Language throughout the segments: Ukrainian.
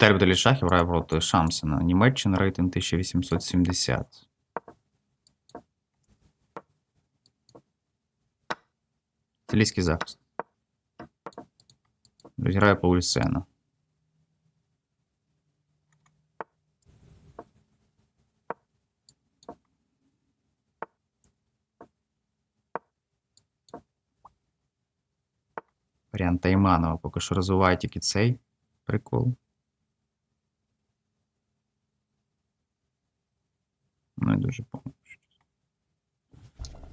Віталій Баталішахів грає проти Шамсена. Німеччина рейтинг 1870. Італійський захист. Грає по Ульсена. Варіант Тайманова поки що розвиває тільки цей прикол. Ну, я дуже помню.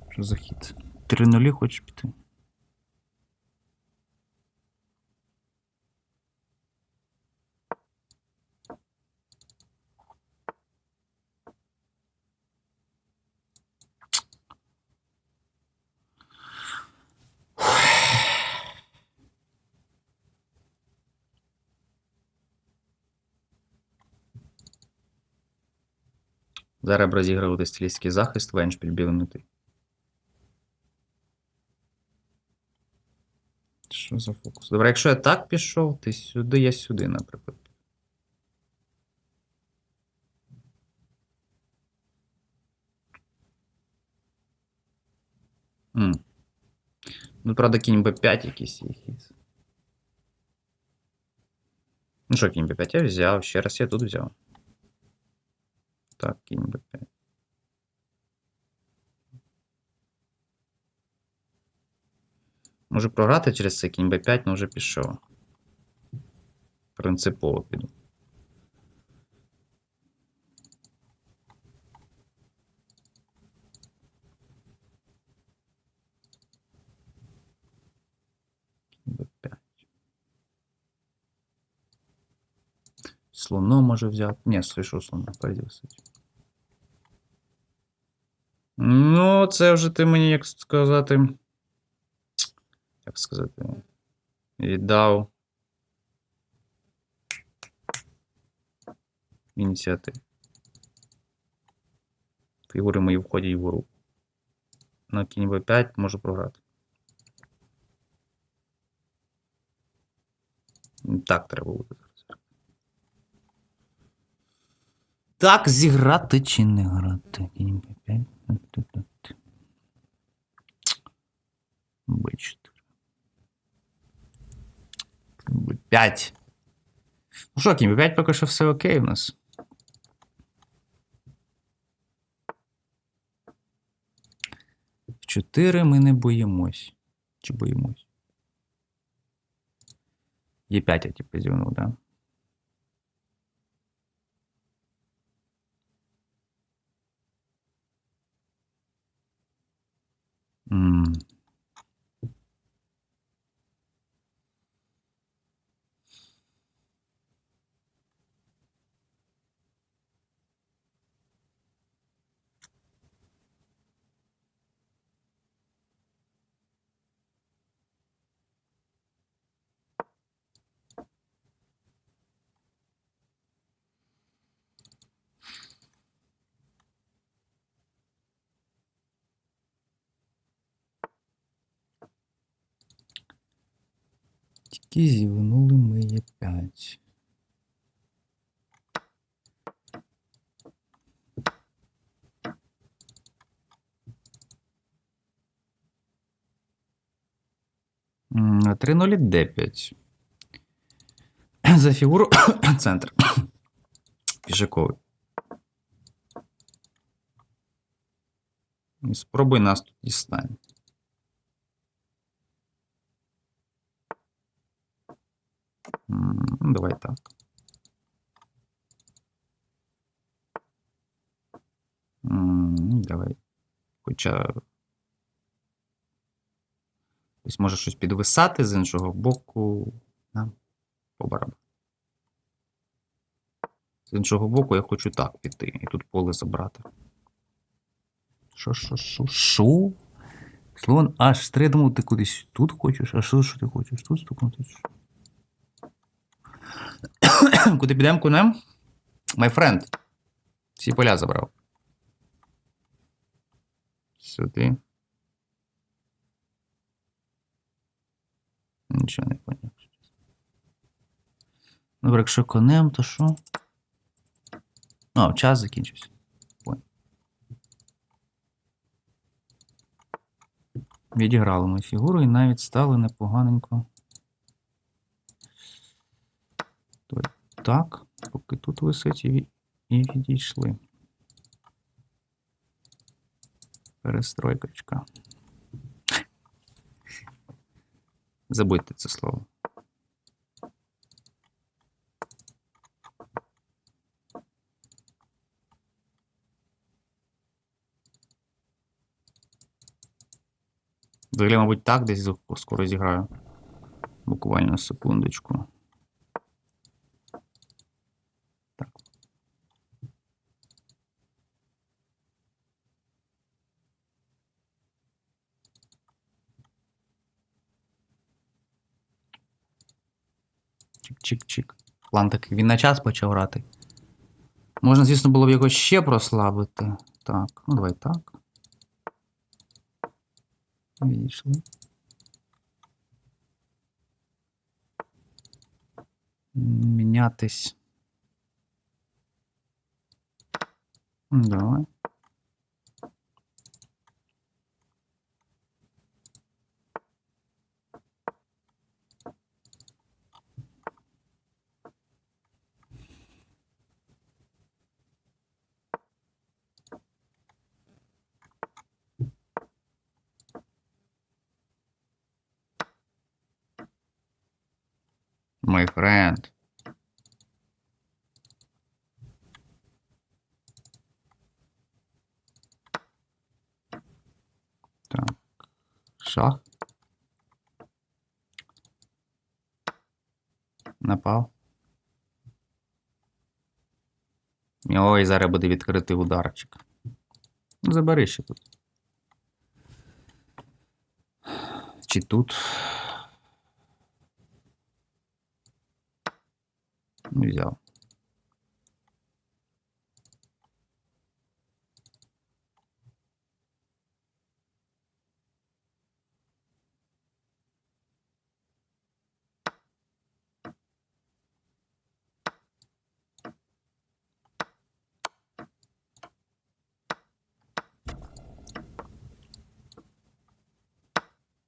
Що за хід? 3-0 хочеш піти? Зараз розігрувати стилістський захист, веншпіль білинути. Що за фокус? Добре, якщо я так пішов, ти сюди, я сюди, наприклад. М. Ну, правда, кінь Б5 якийсь є хід. Ну що, кінь Б5 я взяв, ще раз я тут взяв. Так, кінь Б5. Можу програти через це кінь Б5, але вже пішов. Принципово піду. Кінь Б5. Слоно може взяти. Ні, слона, впереді висить. Ну, це вже ти мені, як сказати. Як сказати. Віддав. Ініціатив. Фігури мої входять в гру. На кінь Б5 можу програти. Так треба буде зараз. Так, зіграти чи не грати? Кінь Б5. Б4. Б5. Ну що, кінь Б5 поки що все окей у нас. В 4 ми не боїмось. Чи боїмось? Є5 я типу зівнув, да? М. Тільки зівнули ми є 5. М, 3-0 Д5. За фігуру центр. Пішаковий. Спробуй нас тут дістань. М, Ну, давай так. Ну, Давай. Хоча. Ось може щось підвисати з іншого боку. Да? По барабану. З іншого боку, я хочу так піти. І тут поле забрати. Що, що, що, що? Слон H3, думав, ти кудись тут хочеш, а що, що ти хочеш? Тут стукнути? Куди підемо конем? My friend. Всі поля забрав. Сюди. Нічого не поняв. Добре, якщо конем, то що? А, час закінчився. Відіграли ми фігуру і навіть стали непоганенько. То- Так, поки тут висить і, відійшли. Перестройкочка. Забудьте це слово. Взагалі, мабуть, так десь скоро зіграю. Буквально секундочку. Чик-чик-чик. План такий. Він на час почав грати. Можна, звісно, було б його ще прослабити. Так, ну давай так. Відійшли. Мінятись. Давай. My friend. Так. Шах. Напав. Ой, зараз буде відкритий ударчик. Ну, Забери ще тут. Чи тут? Взяв.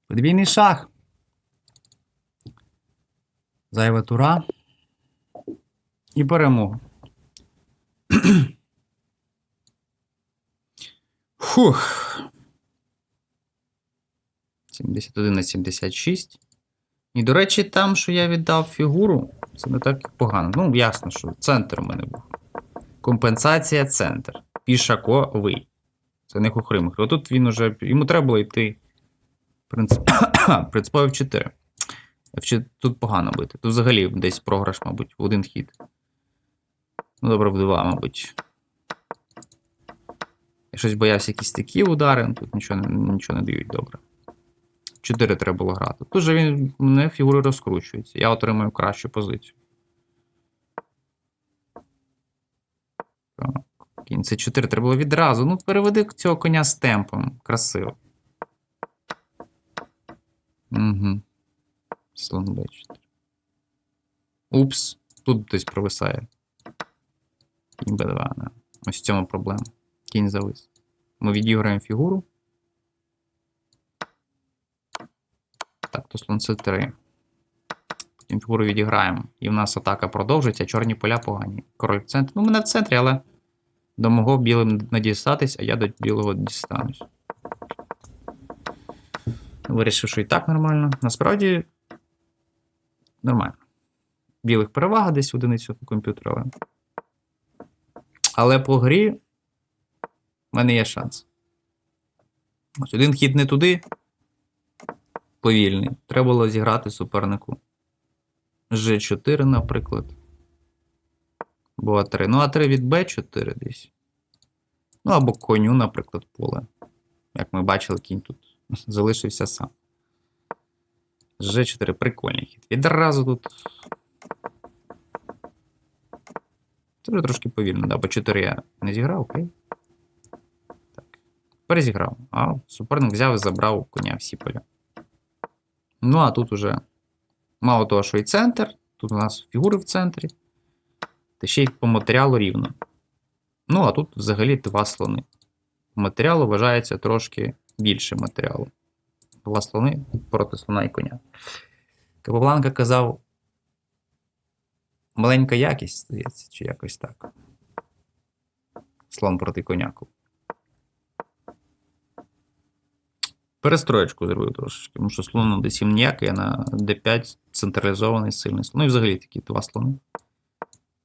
Подвійний шах. Зайва тура. І перемога. Фух. 71 на 76. І, до речі, там, що я віддав фігуру, це не так погано. Ну, ясно, що центр у мене був. Компенсація центр. Пішаковий. Це не хухримих. Отут він уже. Йому треба було йти. Принцип... Принципово в 4. F4 тут погано бити. Тут взагалі десь програш, мабуть, в один хід. Ну, добре, в два, мабуть. Я щось боявся якісь такі удари, ну, тут нічого, нічого не дають добре. 4 треба було грати. Тут же він мене фігури розкручується. Я отримую кращу позицію. Так. Кінь це 4 треба було відразу. Ну, переведи цього коня з темпом. Красиво. Угу. Слон Б4. Упс. Тут десь провисає. Кінь Б2, да. Ось в цьому проблема. Кінь завис. Ми відіграємо фігуру. Так, то слон С3. Потім фігуру відіграємо. І в нас атака продовжиться, чорні поля погані. Король в центрі. Ну, мене в центрі, але до мого білим не дістатись, а я до білого дістанусь. Вирішив, що і так нормально. Насправді нормально. Білих перевага десь одиницю по комп'ютеру, але. Але по грі в мене є шанс. Ось один хід не туди. Повільний. Треба було зіграти супернику. G4, наприклад. Або А3. Ну, А3 від Б4 десь. Ну, або коню, наприклад, поле. Як ми бачили, кінь тут залишився сам. G4 прикольний хід. Відразу тут. Це вже трошки повільно, да, бо 4 я не зіграв, окей. Так. Перезіграв. А суперник взяв і забрав коня всі поля. Ну, а тут уже мало того, що і центр Тут у нас фігури в центрі. Та ще й по матеріалу рівно. Ну, а тут взагалі два слони. Матеріалу вважається трошки більше матеріалу. Два слони проти слона і коня. Капабланка казав. Маленька якість, здається, чи якось так. Слон проти коняку. Перестроєчку зробив трошечки, тому що слон на d7 ніякий, а на d5 централізований сильний слон. Ну і взагалі такі два слони.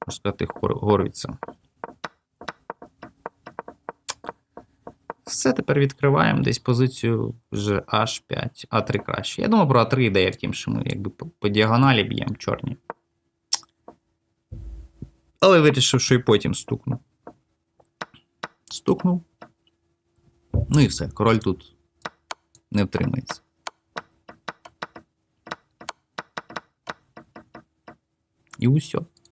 Можна сказати, гор- горвіться. Все, тепер відкриваємо десь позицію вже H5, А3 краще. Я думаю, про А3 ідея в тім, що ми якби по діагоналі б'ємо чорні. Але вирішив, що і потім стукну. Стукнув. Ну і все, король тут не втримається. І усе.